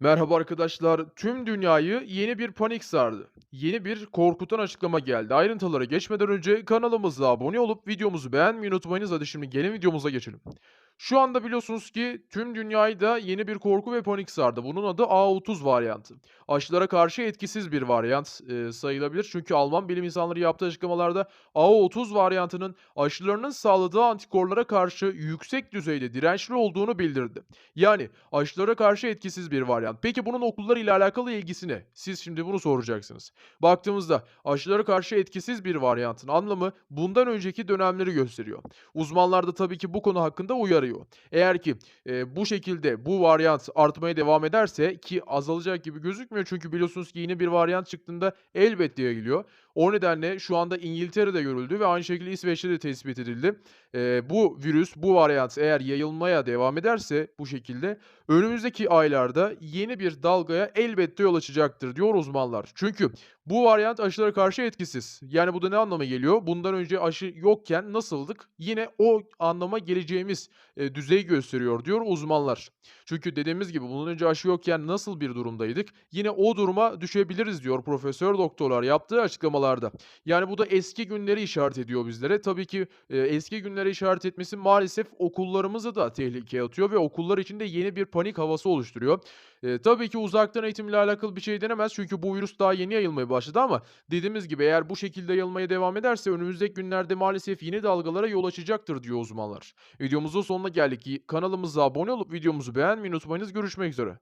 Merhaba arkadaşlar. Tüm dünyayı yeni bir panik sardı. Yeni bir korkutan açıklama geldi. Ayrıntılara geçmeden önce kanalımıza abone olup videomuzu beğenmeyi unutmayınız. Hadi şimdi gelin videomuza geçelim. Şu anda biliyorsunuz ki tüm dünyayı da yeni bir korku ve panik sardı. Bunun adı A30 varyantı. Aşılara karşı etkisiz bir varyant e, sayılabilir. Çünkü Alman bilim insanları yaptığı açıklamalarda A30 varyantının aşılarının sağladığı antikorlara karşı yüksek düzeyde dirençli olduğunu bildirdi. Yani aşılara karşı etkisiz bir varyant. Peki bunun okullar ile alakalı ilgisi ne? Siz şimdi bunu soracaksınız. Baktığımızda aşılara karşı etkisiz bir varyantın anlamı bundan önceki dönemleri gösteriyor. Uzmanlar da tabii ki bu konu hakkında uyarıyor. Eğer ki e, bu şekilde bu varyant artmaya devam ederse ki azalacak gibi gözükmüyor çünkü biliyorsunuz ki yeni bir varyant çıktığında elbette yayılıyor. O nedenle şu anda İngiltere'de görüldü ve aynı şekilde İsveç'te de tespit edildi. E, bu virüs, bu varyant eğer yayılmaya devam ederse bu şekilde önümüzdeki aylarda yeni bir dalgaya elbette yol açacaktır diyor uzmanlar. Çünkü bu varyant aşılara karşı etkisiz. Yani bu da ne anlama geliyor? Bundan önce aşı yokken nasıldık? Yine o anlama geleceğimiz e, düzeyi gösteriyor diyor uzmanlar. Çünkü dediğimiz gibi bundan önce aşı yokken nasıl bir durumdaydık? Yine o duruma düşebiliriz diyor profesör doktorlar yaptığı açıklamalarda. Yani bu da eski günleri işaret ediyor bizlere. Tabii ki e, eski günleri işaret etmesi maalesef okullarımızı da tehlikeye atıyor ve okullar için de yeni bir panik havası oluşturuyor. Eee, tabii ki uzaktan eğitimle alakalı bir şey denemez çünkü bu virüs daha yeni yayılmaya ama dediğimiz gibi eğer bu şekilde yayılmaya devam ederse önümüzdeki günlerde maalesef yeni dalgalara yol açacaktır diyor uzmanlar. Videomuzun sonuna geldik. Kanalımıza abone olup videomuzu beğenmeyi unutmayınız. Görüşmek üzere.